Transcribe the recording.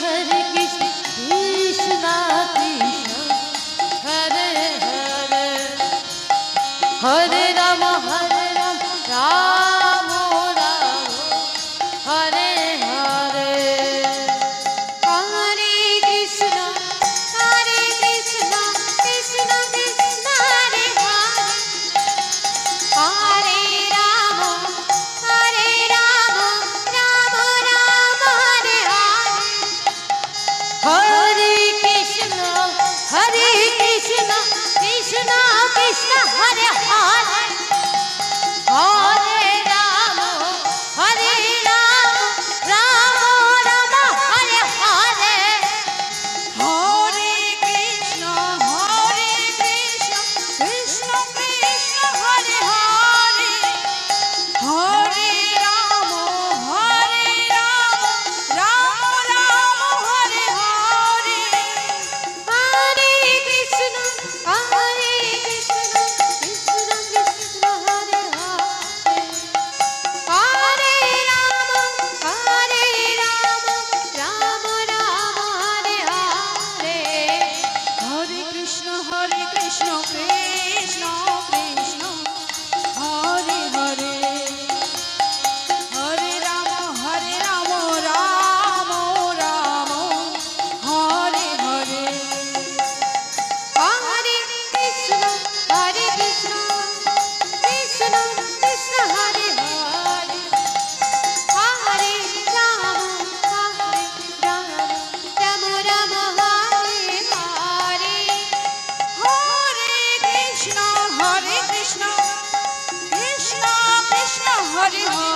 Hare Krishna Krishna Krishna Jesus.